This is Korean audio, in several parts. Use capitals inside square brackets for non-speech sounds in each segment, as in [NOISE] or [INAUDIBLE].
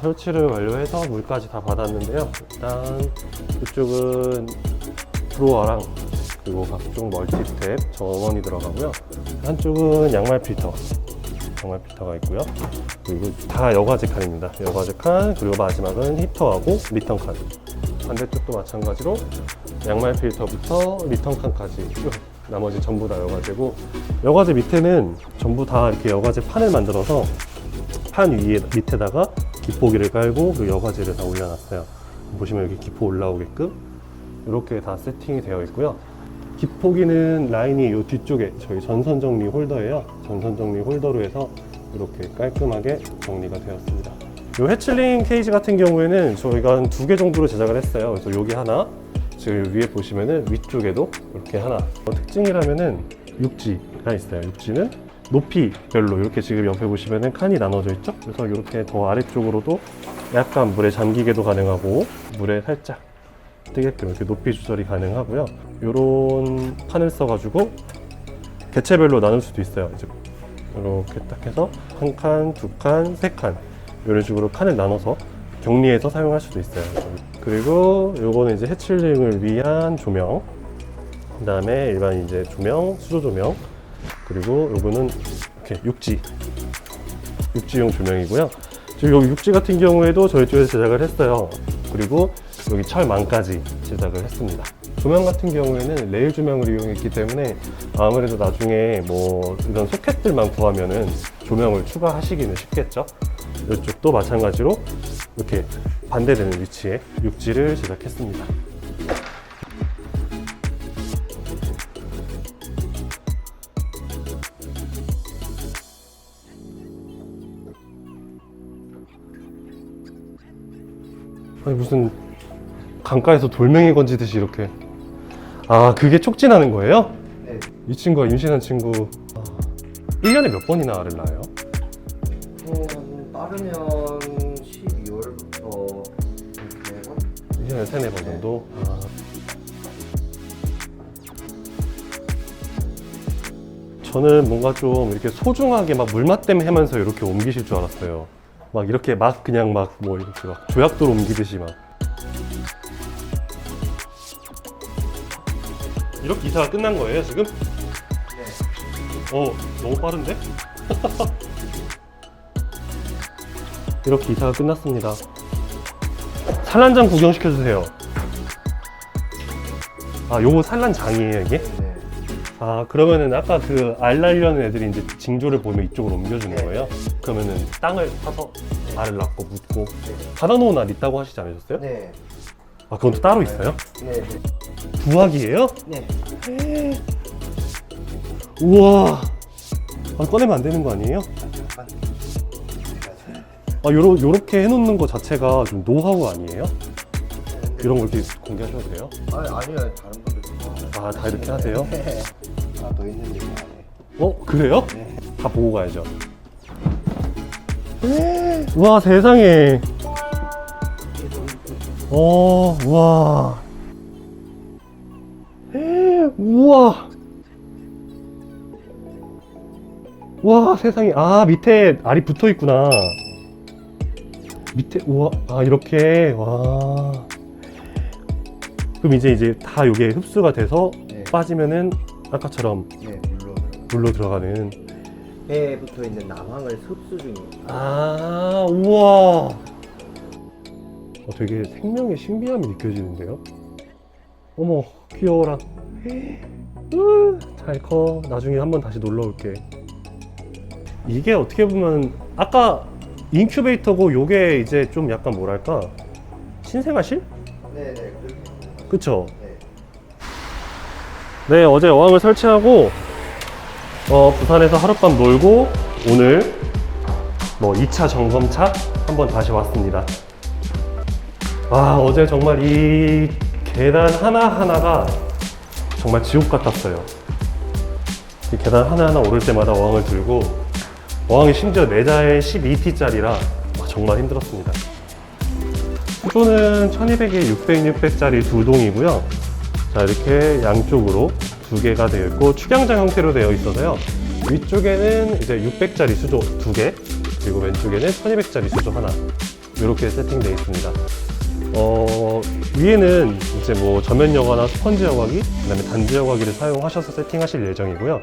설치를 완료해서 물까지 다 받았는데요. 일단 이쪽은 브로어랑 그리고 각종 멀티탭 정원이 들어가고요. 한쪽은 양말 필터, 양말 필터가 있고요. 그리고 다 여과제 칸입니다. 여과제 칸 그리고 마지막은 히터하고 리턴 칸. 반대쪽도 마찬가지로 양말 필터부터 리턴 칸까지 쭉 나머지 전부 다 여과제고 여과제 밑에는 전부 다 이렇게 여과제 판을 만들어서 판 위에 밑에다가 기포기를 깔고 그 여과제를 다 올려놨어요. 보시면 여기 기포 올라오게끔 이렇게 다 세팅이 되어 있고요. 기포기는 라인이 이 뒤쪽에 저희 전선 정리 홀더예요. 전선 정리 홀더로 해서 이렇게 깔끔하게 정리가 되었습니다. 이 해칠링 케이지 같은 경우에는 저희가 한 두 개 정도로 제작을 했어요. 그래서 여기 하나, 지금 위에 보시면은 위쪽에도 이렇게 하나. 어, 특징이라면은 육지가 있어요. 육지는 높이별로 이렇게 지금 옆에 보시면은 칸이 나눠져 있죠. 그래서 이렇게 더 아래쪽으로도 약간 물에 잠기게도 가능하고 물에 살짝 뜨게끔 이렇게 높이 조절이 가능하고요. 이런 판을 써가지고 개체별로 나눌 수도 있어요. 이제 이렇게 딱 해서 한 칸, 두 칸, 세 칸 이런 식으로 칸을 나눠서 격리해서 사용할 수도 있어요. 그리고 요거는 이제 해칠링을 위한 조명. 그 다음에 일반 이제 조명, 수조 조명. 그리고 요거는 이렇게 육지 육지용 조명이고요. 지금 여기 육지 같은 경우에도 저희 쪽에서 제작을 했어요. 그리고 여기 철망까지 제작을 했습니다. 조명 같은 경우에는 레일 조명을 이용했기 때문에 아무래도 나중에 뭐 이런 소켓들만 구하면은 조명을 추가하시기는 쉽겠죠. 이쪽도 마찬가지로 이렇게 반대되는 위치에 육지를 제작했습니다. 아니 무슨 강가에서 돌멩이 건지듯이 이렇게 아 그게 촉진하는 거예요? 네. 이 친구가 임신한 친구 아, 1년에 몇 번이나 알을 낳아요? 음, 빠르면 12월부터 네 번? 1년에 3, 4번 정도? 아. 저는 뭔가 좀 이렇게 소중하게 막 물맛댐 하면서 이렇게 옮기실 줄 알았어요. 막 이렇게 막 그냥 막 뭐 이렇게 막 조약돌 옮기듯이 막. 이렇게 이사가 끝난 거예요, 지금? 네. 어, 너무 빠른데? [LAUGHS] 이렇게 이사가 끝났습니다. 산란장 구경시켜주세요. 아, 요거 산란장이에요, 이게? 네. 아, 그러면은 아까 그 알 날려는 애들이 이제 징조를 보면 이쪽으로 옮겨주는 네. 거예요? 그러면은 땅을 파서 알을 낳고 묻고 받아놓은 알 있다고 하시지 않으셨어요? 네. 아, 그건 또 따로 있어요? 네. 네. 부학이에요? 네. 우와. 아, 꺼내면 안 되는 거 아니에요? 아, 요러, 요렇게 해놓는 거 자체가 좀 노하우 아니에요? 이런 걸 이렇게 공개하셔도 돼요? 아니, 아니요. 다른 분들 아, 다 이렇게 하세요? 네. 하나 더 있는데 이거 안에. 어, 그래요? 네. 다 보고 가야죠. 와, 세상에. 어, 우와. 우와. 와, 세상에. 아, 밑에 알이 붙어 있구나. 밑에, 우와. 아, 이렇게. 와. 그럼 이제 이제 다 이게 흡수가 돼서 네. 빠지면은 아까처럼 네, 물로 들어가. 물로 들어가는 배에 붙어 있는 남항을 흡수 중입니다. 아, 우와. 어, 되게 생명의 신비함이 느껴지는데요? 어머, 귀여워라. 으, 잘 커. 나중에 한번 다시 놀러 올게. 이게 어떻게 보면, 아까 인큐베이터고, 요게 이제 좀 약간 뭐랄까, 신생아실? 네, 네. 그쵸? 네. 네, 어제 어항을 설치하고 어, 부산에서 하룻밤 놀고 오늘 뭐 2차 점검차 한번 다시 왔습니다. 와, 어제 정말 이 계단 하나하나가 정말 지옥 같았어요. 이 계단 하나하나 오를 때마다 어항을 들고 어항이 심지어 내자에 12T짜리라 정말 힘들었습니다. 수조는 1200에 600, 600짜리 두 동이고요. 자 이렇게 양쪽으로 두 개가 되어 있고 축양장 형태로 되어 있어서요 위쪽에는 이제 600짜리 수조 두 개 그리고 왼쪽에는 1200짜리 수조 하나 이렇게 세팅되어 있습니다. 어, 위에는 이제 뭐 저면 여과나 스펀지 여과기, 그 다음에 단지 여과기를 사용하셔서 세팅하실 예정이고요.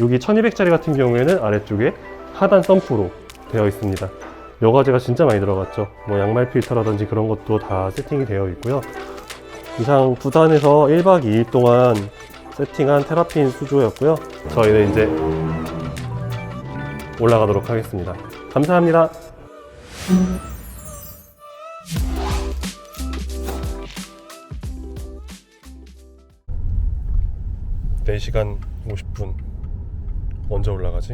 여기 1200짜리 같은 경우에는 아래쪽에 하단 썬프로 되어 있습니다. 여과제가 진짜 많이 들어갔죠. 뭐 양말 필터라든지 그런 것도 다 세팅이 되어 있고요. 이상 부산에서 1박 2일 동안 세팅한 테라핀 수조였고요. 저희는 이제 올라가도록 하겠습니다. 감사합니다. 4시간 50분 언제 올라가지?